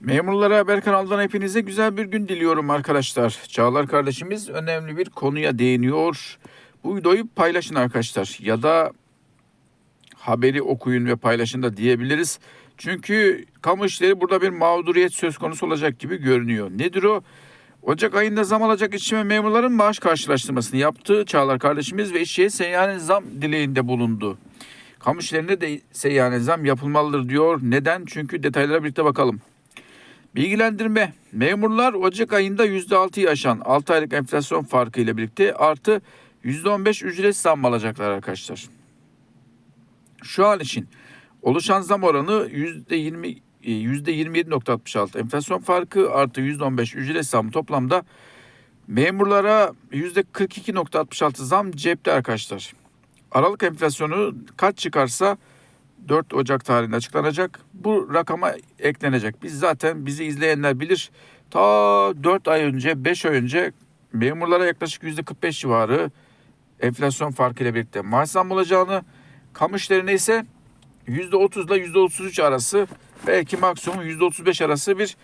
Memurlara Haber kanalından hepinize güzel bir gün diliyorum arkadaşlar. Çağlar kardeşimiz önemli bir konuya değiniyor. Bu videoyu paylaşın arkadaşlar ya da haberi okuyun ve paylaşın da diyebiliriz. Çünkü kamu işleri burada bir mağduriyet söz konusu olacak gibi görünüyor. Nedir o? Ocak ayında zam alacak işçi memurların maaş karşılaştırmasını yaptı. Çağlar kardeşimiz ve işçiye seyyanen zam dileğinde bulundu. Kamu işlerinde de seyyanen zam yapılmalıdır diyor. Neden? Çünkü detaylara birlikte bakalım. Bilgilendirme. Memurlar Ocak ayında %6'yı aşan 6 aylık enflasyon farkı ile birlikte artı %15 ücret zam alacaklar arkadaşlar. Şu an için oluşan zam oranı %20 e, %27.66 enflasyon farkı artı %15 ücret zamı toplamda memurlara %42.66 zam cepte arkadaşlar. Aralık enflasyonu kaç çıkarsa 4 Ocak tarihinde açıklanacak. Bu rakama eklenecek. Biz zaten bizi izleyenler bilir. Ta 4 ay önce, 5 ay önce memurlara yaklaşık %45 civarı enflasyon farkıyla birlikte maaş zam olacağını, kamu işlerine ise %30 ile %33 arası belki maksimum %35 arası bir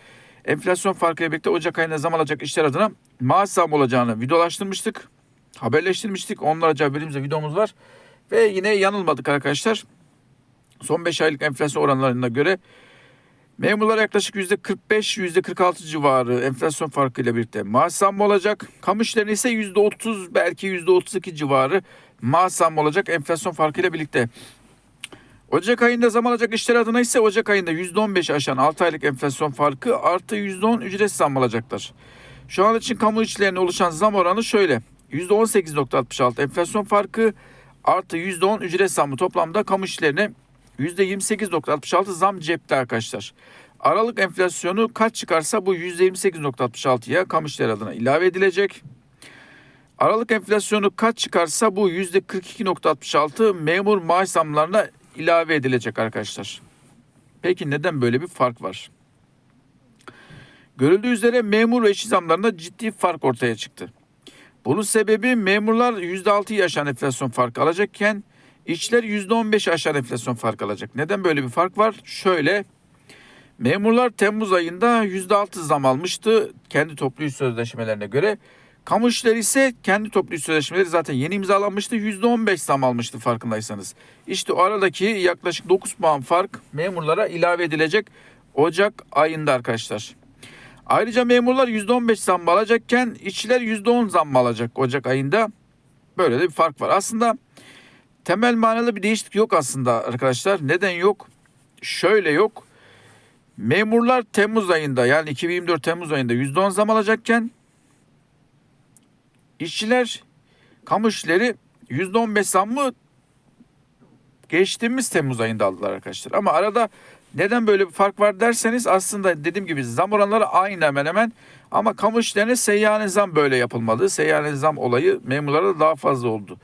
enflasyon farkıyla birlikte Ocak ayında zam alacak işler adına maaş zam olacağını videolaştırmıştık. Haberleştirmiştik. Onlarca haberimizde videomuz var. Ve yine yanılmadık arkadaşlar. Son 5 aylık enflasyon oranlarına göre memurlar yaklaşık %45, %46 civarı enflasyon farkıyla birlikte maaş zammı olacak. Kamu işlerine ise %30 belki %32 civarı maaş zammı olacak enflasyon farkıyla birlikte. Ocak ayında zam alacak işler adına ise Ocak ayında %15 aşan 6 aylık enflasyon farkı artı %10 ücret zam alacaklar. Şu an için kamu işlerine oluşan zam oranı şöyle. %18.66 enflasyon farkı artı %10 ücret zammı toplamda kamu işlerine %28.66 zam cepte arkadaşlar. Aralık enflasyonu kaç çıkarsa bu %28.66'ya kamu işleri adına ilave edilecek. Aralık enflasyonu kaç çıkarsa bu %42.66 memur maaş zamlarına ilave edilecek arkadaşlar. Peki neden böyle bir fark var? Görüldüğü üzere memur ve işçi zamlarında ciddi fark ortaya çıktı. Bunun sebebi memurlar %6 aşan enflasyon farkı alacakken işçiler %15 aşan enflasyon farkı alacak. Neden böyle bir fark var? Şöyle memurlar Temmuz ayında %6 zam almıştı kendi toplu iş sözleşmelerine göre. Kamu işleri ise kendi toplu iş sözleşmeleri zaten yeni imzalanmıştı. %15 zam almıştı farkındaysanız. İşte o aradaki yaklaşık 9 puan fark memurlara ilave edilecek Ocak ayında arkadaşlar. Ayrıca memurlar %15 zam alacakken işçiler %10 zam alacak Ocak ayında. Böyle de bir fark var. Aslında temel manalı bir değişiklik yok aslında arkadaşlar. Neden yok? Şöyle yok. Memurlar Temmuz ayında yani 2024 Temmuz ayında %10 zam alacakken işçiler kamu işleri %15 zammı geçtiğimiz Temmuz ayında aldılar arkadaşlar. Ama arada neden böyle bir fark var derseniz aslında dediğim gibi zam oranları aynı hemen hemen ama kamu işlerine seyyane zam böyle yapılmalı. Seyyane zam olayı memurlara da daha fazla oldu.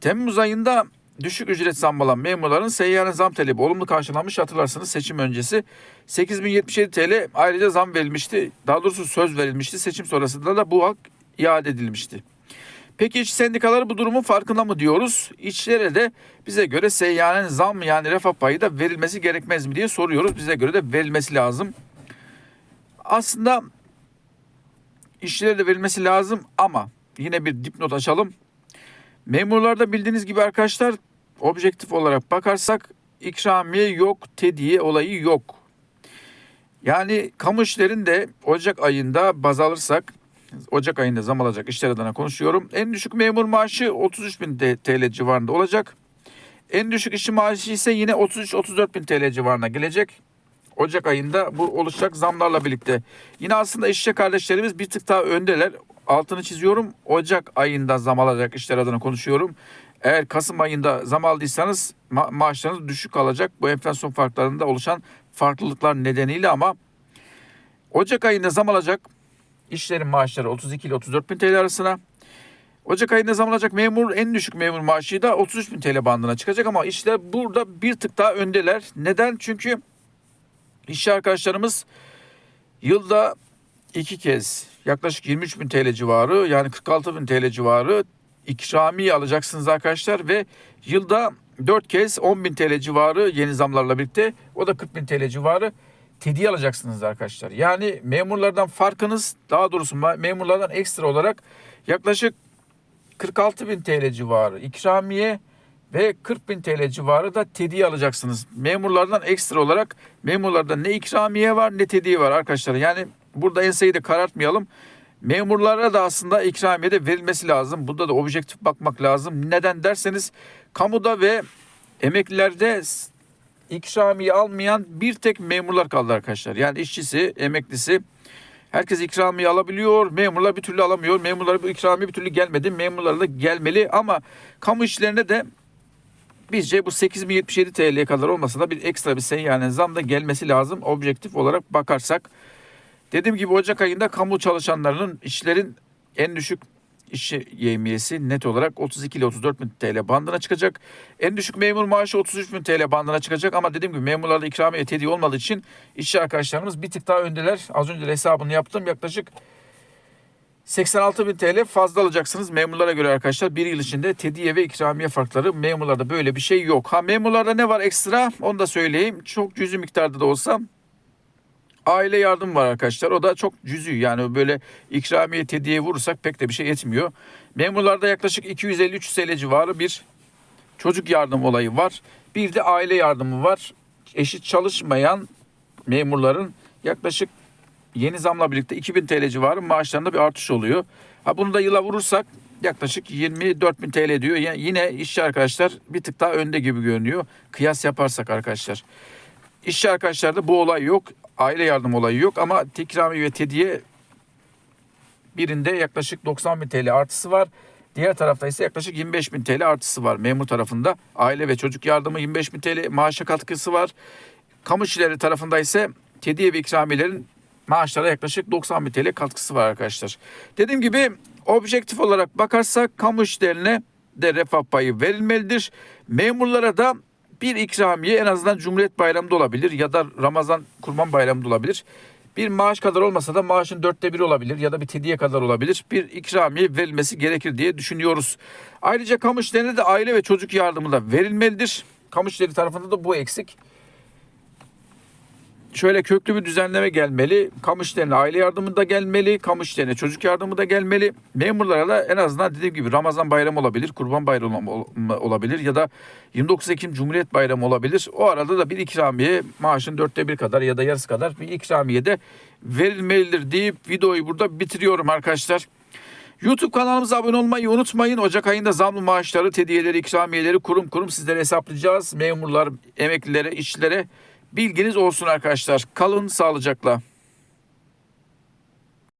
Temmuz ayında düşük ücret zam alan memurların seyyane zam talebi olumlu karşılanmış hatırlarsanız seçim öncesi 8077 TL ayrıca zam verilmişti. Daha doğrusu söz verilmişti. Seçim sonrasında da bu hak iade edilmişti. Peki iş sendikaları bu durumun farkında mı diyoruz? İşçilere de bize göre seyyanen zam yani refah payı da verilmesi gerekmez mi diye soruyoruz. Bize göre de verilmesi lazım. Aslında işçilere de verilmesi lazım ama yine bir dipnot açalım. Memurlarda bildiğiniz gibi arkadaşlar objektif olarak bakarsak ikramiye yok, tediye olayı yok. Yani kamu işlerinde Ocak ayında baz alırsak Ocak ayında zam alacak işler adına konuşuyorum. En düşük memur maaşı 33 bin TL civarında olacak. En düşük işçi maaşı ise yine 33-34 bin TL civarına gelecek. Ocak ayında bu oluşacak zamlarla birlikte. Yine aslında işçi kardeşlerimiz bir tık daha öndeler. Altını çiziyorum. Ocak ayında zam alacak işler adına konuşuyorum. Eğer Kasım ayında zam aldıysanız ma- maaşlarınız düşük kalacak. Bu enflasyon farklarında oluşan farklılıklar nedeniyle ama Ocak ayında zam alacak İşlerin maaşları 32 ile 34 bin TL arasına. Ocak ayında zam alacak memur en düşük memur maaşı da 33 bin TL bandına çıkacak ama işler burada bir tık daha öndeler. Neden? Çünkü işçi arkadaşlarımız yılda iki kez yaklaşık 23 bin TL civarı yani 46 bin TL civarı ikramiye alacaksınız arkadaşlar ve yılda 4 kez 10 bin TL civarı yeni zamlarla birlikte o da 40 bin TL civarı tediye alacaksınız arkadaşlar. Yani memurlardan farkınız daha doğrusu memurlardan ekstra olarak yaklaşık 46 bin TL civarı ikramiye ve 40 bin TL civarı da tediye alacaksınız. Memurlardan ekstra olarak memurlarda ne ikramiye var ne tediye var arkadaşlar. Yani burada enseyi de karartmayalım. Memurlara da aslında ikramiye de verilmesi lazım. Burada da objektif bakmak lazım. Neden derseniz kamuda ve emeklilerde ikramiye almayan bir tek memurlar kaldı arkadaşlar. Yani işçisi, emeklisi herkes ikramiye alabiliyor. Memurlar bir türlü alamıyor. Memurlara bu ikramiye bir türlü gelmedi. Memurlara da gelmeli ama kamu işlerine de bizce bu 8077 TL'ye kadar olmasa da bir ekstra bir seyyanen zam da gelmesi lazım. Objektif olarak bakarsak. Dediğim gibi Ocak ayında kamu çalışanlarının işlerin en düşük iş yemiyesi net olarak 32 ile 34 bin TL bandına çıkacak. En düşük memur maaşı 33 bin TL bandına çıkacak ama dediğim gibi memurlarda ikramiye tediği olmadığı için işçi arkadaşlarımız bir tık daha öndeler. Az önce de hesabını yaptım. Yaklaşık 86 bin TL fazla alacaksınız memurlara göre arkadaşlar. Bir yıl içinde tediye ve ikramiye farkları memurlarda böyle bir şey yok. Ha memurlarda ne var ekstra onu da söyleyeyim. Çok cüzi miktarda da olsa aile yardım var arkadaşlar. O da çok cüzi yani böyle ikramiye tediye vurursak pek de bir şey yetmiyor. Memurlarda yaklaşık 250-300 TL civarı bir çocuk yardım olayı var. Bir de aile yardımı var. Eşit çalışmayan memurların yaklaşık yeni zamla birlikte 2000 TL civarı maaşlarında bir artış oluyor. Ha bunu da yıla vurursak yaklaşık 24 bin TL diyor. Yani yine işçi arkadaşlar bir tık daha önde gibi görünüyor. Kıyas yaparsak arkadaşlar. İşçi arkadaşlarda bu olay yok. Aile yardım olayı yok ama tekrami ve tediye birinde yaklaşık 90 bin TL artısı var. Diğer tarafta ise yaklaşık 25 bin TL artısı var memur tarafında. Aile ve çocuk yardımı 25 bin TL maaşa katkısı var. Kamu işleri tarafında ise tediye ve ikramiyelerin maaşlara yaklaşık 90 bin TL katkısı var arkadaşlar. Dediğim gibi objektif olarak bakarsak kamu işlerine de refah payı verilmelidir. Memurlara da bir ikramiye en azından Cumhuriyet Bayramı'nda olabilir ya da Ramazan Kurban Bayramı'nda olabilir. Bir maaş kadar olmasa da maaşın dörtte biri olabilir ya da bir tediye kadar olabilir. Bir ikramiye verilmesi gerekir diye düşünüyoruz. Ayrıca kamu işlerine de aile ve çocuk yardımı da verilmelidir. Kamu işleri tarafında da bu eksik şöyle köklü bir düzenleme gelmeli. Kamu aile yardımı da gelmeli. Kamu çocuk yardımı da gelmeli. Memurlara da en azından dediğim gibi Ramazan bayramı olabilir, Kurban bayramı ol- olabilir ya da 29 Ekim Cumhuriyet bayramı olabilir. O arada da bir ikramiye maaşın dörtte bir kadar ya da yarısı kadar bir ikramiye de verilmelidir deyip videoyu burada bitiriyorum arkadaşlar. YouTube kanalımıza abone olmayı unutmayın. Ocak ayında zamlı maaşları, tediyeleri, ikramiyeleri kurum kurum sizlere hesaplayacağız. Memurlar, emeklilere, işçilere bilginiz olsun arkadaşlar. Kalın sağlıcakla.